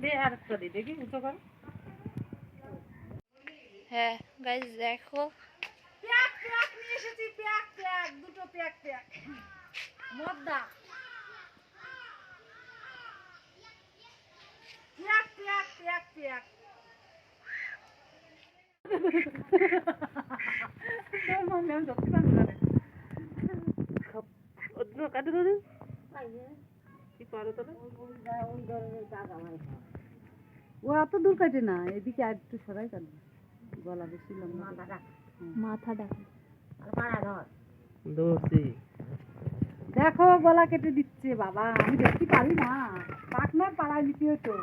দে আর একটা দি দেখি উঁচু কর হ্যাঁ গাইজ দেখো। প্যাক প্যাক নিয়ে এসেছি প্যাক প্যাক দুটো pack pack. মদ্দা। Pack pack pack pack. মনে রে। অন্য কাটে ধরে। কি পারো ও এত দূর কাটে না এদিকে আর একটু সরাই কাটবে গলা বেশি লম্বা মাথা ডাকে দেখো গলা কেটে দিচ্ছে বাবা। আমি দেখতে পারি না। পাকনার পাড়ায় লিপি হতো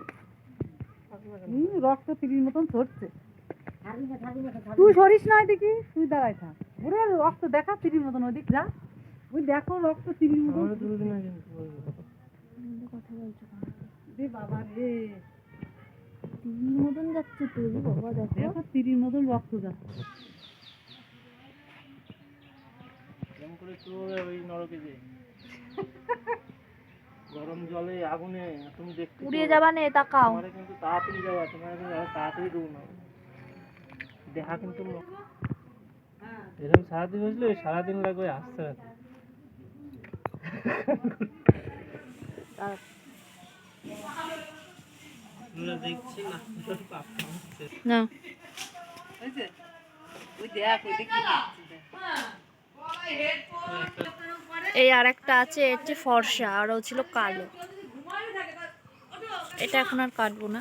হুম, রক্ত তিরির মতন ছড়ছে তুই সরিস না দেখি তুই দাঁড়াই থাক। ওরে রক্ত দেখা তিরির মতন ওদিক যা। ওই দেখো রক্ত তিরির মতন আমার তুলবি না কিন্তু কথা বলছো রে বাবা রে। তিন মতন যাচ্ছে তো বাবা দেখো। দেখো তিরির মতন রক্ত যা কেমন করে চলবে ওই নরকে যে। গরম জলে আগুনে তুমি দেখতে উড়িয়ে যাবা নে তাকাও। তোমার কিন্তু তাড়াতাড়ি যাওয়া তোমার কিন্তু তাড়াতাড়ি দেবো না। দেখা কিন্তু এরকম সারাদিন বুঝলে ওই সারাদিন লাগবে আসতে না না। হয়েছে ওই দেখ ওই দেখি। এই আর একটা আছে এর চেয়ে ফর্সা আর ও ছিল কালো। এটা এখন আর কাটবো না।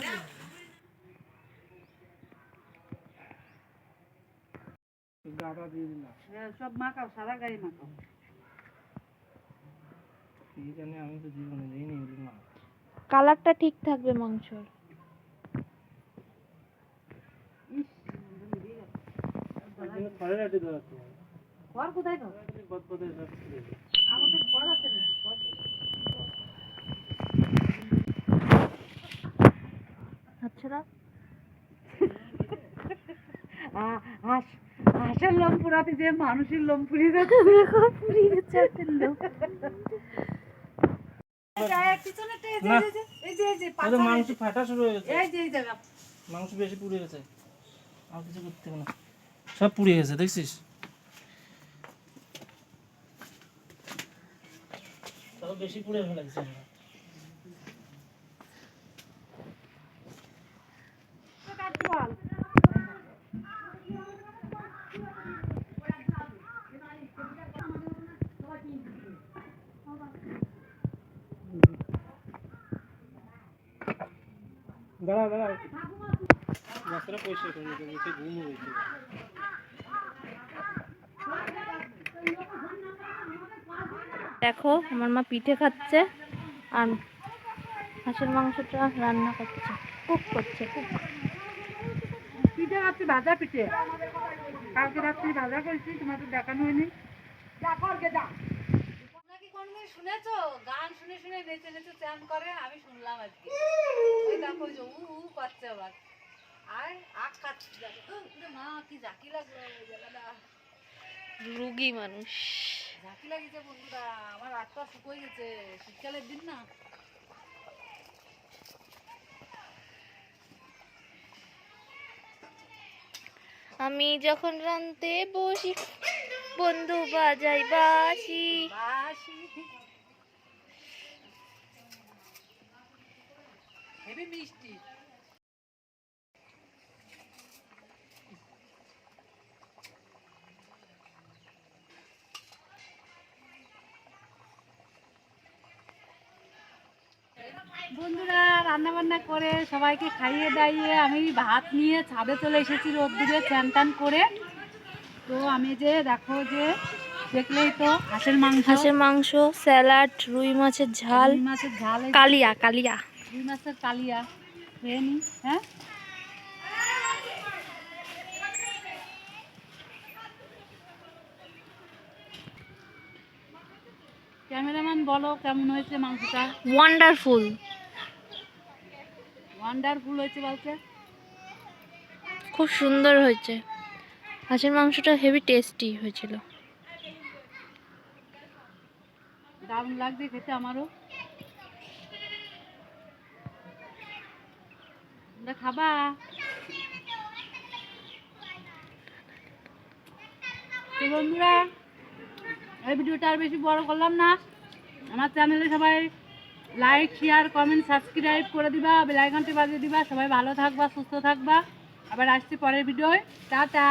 গাদা দিয়ে দিলাম হ্যাঁ, সব মাখাও সারা গায়ে মাখাও। কি জানি আমি তো জীবনে দিইনি ওগুলো মা কালারটা ঠিক থাকবে মাংসর ঘর কোথায় তো? আমাদের ঘর আছে না ঘর আচ্ছা হাঁসের লোম পুরাতে যে মানুষের লোম পুড়িয়ে যাচ্ছে দেখো পুড়িয়ে গেছে একটা মাংস ফাটা শুরু হয়ে গেছে। এই যে এই জায়গা মাংস বেশি পুড়ে গেছে। আর কিছু করতে হবে না। সব পুড়ে গেছে দেখছিস? বেশি পুড়ে ফেলেছে। আমরা দাঁড়া দাঁড়া রাস্তাটা পরিষ্কার করে নিতে হবে ঘুম হয়েছে দেখো আমার মা পিঠে খাচ্ছে আর হাঁসের মাংসটা রান্না করছে কুক করছে কুক। পিঠে আছে ভাজা পিঠে। কালকে রাত্রি ভাজা করেছি তোমাদের দেখানো হয়নি। শুনেছো? গান শুনে শুনে নেচে নেচে চ্যান করে আমি শুনলাম আজকে। ওই দেখো যে উ উ করছে আবার। আর আখ খাচ্ছে। মা কি জাকি লাগল। রুগী মানুষ। ঝাঁকি লাগিছে বন্ধুরা আমার হাতটা শুকোয় গেছে। শীতকালের দিন না। আমি যখন রানতে বসি বন্ধু বাজাই বাসি হেবি মিষ্টি। বন্ধুরা রান্না বান্না করে সবাইকে খাইয়ে দাইয়ে আমি ভাত নিয়ে ছাদে চলে এসেছি রোদ্দুরে চান টান করে। তো আমি যে দেখো যে দেখলেই তো হাঁসের মাংস হাঁসের মাংস স্যালাড রুই মাছের ঝাল রুই মাছের ঝাল কালিয়া কালিয়া। রুই মাছের কালিয়া খেয়ে নি হ্যাঁ? ক্যামেরাম্যান বলো কেমন হয়েছে মাংসটা? ওয়ান্ডারফুল ওয়ান্ডারফুল হয়েছে বলছে? খুব সুন্দর হয়েছে। হাঁসের মাংসটা হেভি টেস্টি হয়েছিল। দারুণ লাগছে খেতে আমারও। খাবা। তো বন্ধুরা, এই ভিডিওটা আর বেশি বড় করলাম না। আমার চ্যানেলে সবাই লাইক শেয়ার কমেন্ট সাবস্ক্রাইব করে দিবা বেল আইকনটি বাজিয়ে দিবা। সবাই ভালো থাকবা, সুস্থ থাকবা। আবার আসছি পরের ভিডিওয় টাটা!